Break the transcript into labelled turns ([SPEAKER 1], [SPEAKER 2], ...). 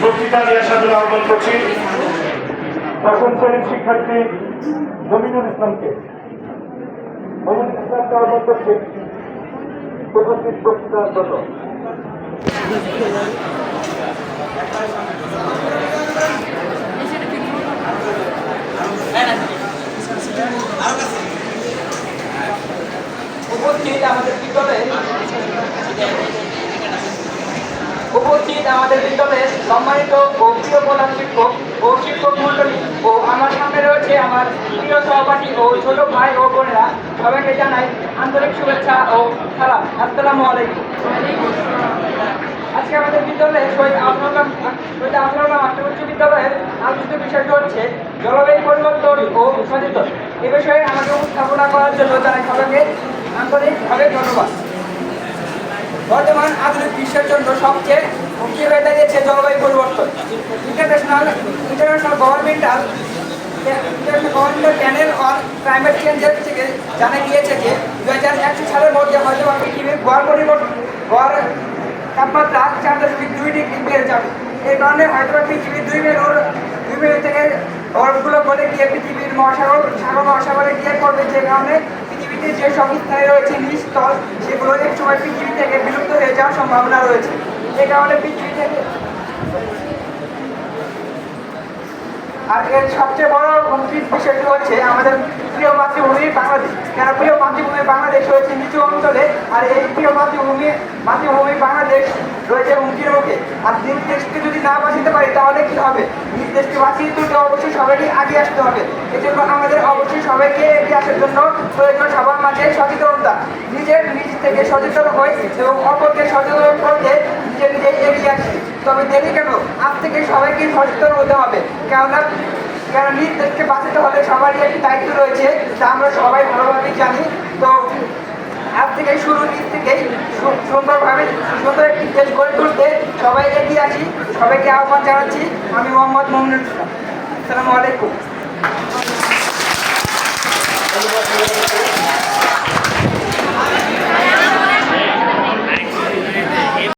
[SPEAKER 1] বক্তৃতা নিয়ে আসার জন্য আহ্বান করছি। দশম শ্রেণির শিক্ষার্থী মমিনুল ইসলামকে। আহ্বান করছি, উপস্থিত বক্তৃতার জন্য
[SPEAKER 2] উপস্থিত আমাদের বিদ্যালয়ে উপস্থিত আমাদের বিদ্যালয়ের সম্মানিত ও প্রিয় প্রধান শিক্ষক ও শিক্ষক মন্ডলী ও আমার সামনে রয়েছে আমার প্রিয় সহপাঠী ও ছোট ভাই ও বোনেরা। সবাইকে জানাই আন্তরিক শুভেচ্ছা ও সালাম। আসসালামু আলাইকুম। আজকে আমাদের বিদ্যালয়ে শহীদ আফরুল শহীদ আফরুল আত্ম উচ্চ বিদ্যালয়ের আলোচিত বিষয়টি হচ্ছে জলবায়ু পরিবর্তন ও সচেতন এ বিষয়ে আমাকে উপস্থাপনা করার জন্য জানাই সবাইকে আন্তরিকভাবে ধন্যবাদ। বর্তমান আধুনিক বিশ্বের জন্য সবচেয়ে হুমকি হয়ে দাঁড়িয়েছে জলবায়ু পরিবর্তন। International international governmental governmental panel on climate চেঞ্জের থেকে জানা গিয়েছে যে দু হাজার একশো সালের মধ্যে হয়তো পৃথিবীর গড় পরিবর্তন, গড় তাপমাত্রা চার দশমিক দুই ডিগ্রি বেড়ে যাবে। এই কারণে হয়তো পৃথিবীর দুই মেরুর দুই মেরু থেকে বরফগুলো গলে গিয়ে পৃথিবীর মহাসাগর সাগর মহাসাগরে গিয়ে পড়বে। যে কারণে পৃথিবীতে যে সব স্থানে রয়েছে নিস্তল সেগুলো এক সময় পৃথিবী থেকে বিলুপ্ত হয়ে যাওয়ার সম্ভাবনা রয়েছে। যে কারণে পৃথিবী থেকে আর এর সবচেয়ে বড় হুমকির বিষয়টি হচ্ছে আমাদের প্রিয় মাতৃভূমি বাংলাদেশ। কেন প্রিয় মাতৃভূমি বাংলাদেশ রয়েছে নিচু অঞ্চলে, আর এই প্রিয় মাতৃভূমি মাতৃভূমি বাংলাদেশ রয়েছে হুমকির মুখে। আর নিজ দেশকে যদি না বাঁচাতে পারি, তাহলে কি হবে? নিজ দেশকে বাঁচিয়ে তুলতে অবশ্যই সবাইকে আগে আসতে হবে। এজন্য আমাদের অবশ্যই সবাইকে এগিয়ে আসার জন্য প্রয়োজন সবার মাঝে সচেতনতা নিজের নিজ থেকে সচেতন হই এবং অপরকে সচেতন করতে নিজে নিজে এগিয়ে আসি। তবে দেরি কেন? আজ থেকে সবাইকে সচেতন হতে হবে। কেননা কেন নিজ বাঁচাতে হলে সবারই একটি দায়িত্ব রয়েছে, যা আমরা সবাই ভালোভাবেই জানি। তো আজ থেকে শুরু, নিজ থেকেই সুন্দরভাবে সুন্দর একটি দেশ গড়ে তুলতে সবাই এগিয়ে আসি। সবাইকে আহ্বান জানাচ্ছি। আমি মোহাম্মদ মোমিনুল ইসলাম। আসসালামু আলাইকুম। よろしくお願いします。